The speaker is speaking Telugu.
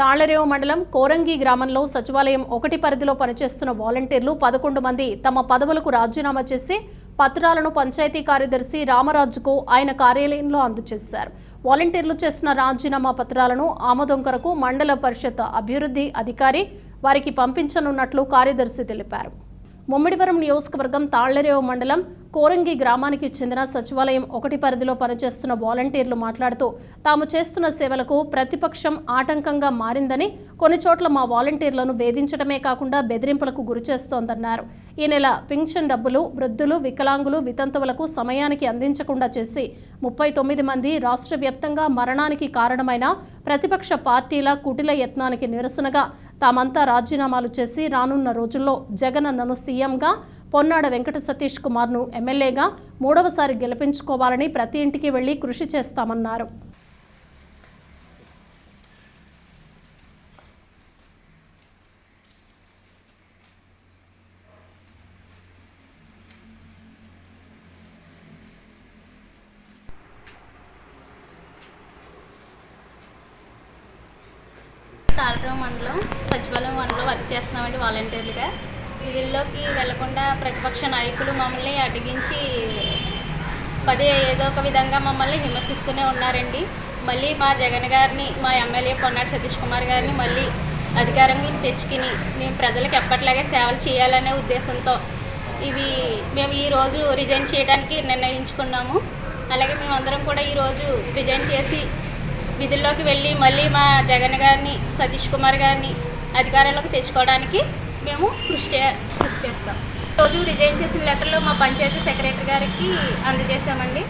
తాళ్ళరేవు మండలం కోరంగి గ్రామంలో సచివాలయం ఒకటి పరిధిలో పనిచేస్తున్న వాలంటీర్లు పదకొండు మంది తమ పదవులకు రాజీనామా చేసి పత్రాలను పంచాయతీ కార్యదర్శి రామరాజుకు ఆయన కార్యాలయంలో అందజేశారు. వాలంటీర్లు చేసిన రాజీనామా పత్రాలను ఆమోదం కొరకు మండల పరిషత్ అభివృద్ధి అధికారి వారికి పంపించనున్నట్లు కార్యదర్శి తెలిపారు. ముమ్మిడివరం నియోజకవర్గం తాళ్ళరేవు మండలం కోరంగి గ్రామానికి చెందిన సచివాలయం ఒకటి పరిధిలో పనిచేస్తున్న వాలంటీర్లు మాట్లాడుతూ తాము చేస్తున్న సేవలకు ప్రతిపక్షం ఆటంకంగా మారిందని కొన్ని చోట్ల మా వాలంటీర్లను వేధించడమే కాకుండా బెదిరింపులకు గురిచేస్తోందన్నారు ఈ నెల పింఛన్ డబ్బులు వృద్ధులు వికలాంగులు వితంతువులకు సమయానికి అందించకుండా చేసి ముప్పై తొమ్మిది మంది రాష్ట్ర వ్యాప్తంగా మరణానికి కారణమైన ప్రతిపక్ష పార్టీల కుటిల యత్నానికి నిరసనగా తామంతా రాజీనామాలు చేసి రానున్న రోజుల్లో జగనన్నను సీఎంగా పొన్నాడ వెంకట సతీష్ కుమార్ను ఎమ్మెల్యేగా మూడవసారి గెలిపించుకోవాలని ప్రతి ఇంటికి వెళ్ళి కృషి చేస్తామన్నారు. తాళరావు మండలం సచివాలయం మండలం వర్క్ చేస్తున్నామండి వాలంటీర్లుగా. విధుల్లోకి వెళ్ళకుండా ప్రతిపక్ష నాయకులు మమ్మల్ని అడిగించి పదే ఏదో ఒక విధంగా మమ్మల్ని విమర్శిస్తూనే ఉన్నారండి. మళ్ళీ మా జగన్ గారిని మా ఎమ్మెల్యే పొన్నాడు సతీష్ కుమార్ గారిని మళ్ళీ అధికారంలోకి తెచ్చుకుని మేము ప్రజలకు ఎప్పట్లాగే సేవలు చేయాలనే ఉద్దేశంతో ఇవి మేము ఈరోజు రిజైన్ చేయడానికి నిర్ణయించుకున్నాము. అలాగే మేమందరం కూడా ఈరోజు రిజైన్ చేసి విధుల్లోకి వెళ్ళి మళ్ళీ మా జగన్ గారిని సతీష్ కుమార్ గారిని అధికారంలోకి తెచ్చుకోవడానికి మేము కృషి చే కృషి చేస్తాం. రోజు రిజైన్ చేసిన లెటర్లు మా పంచాయతీ సెక్రటరీ గారికి అందజేశామండి.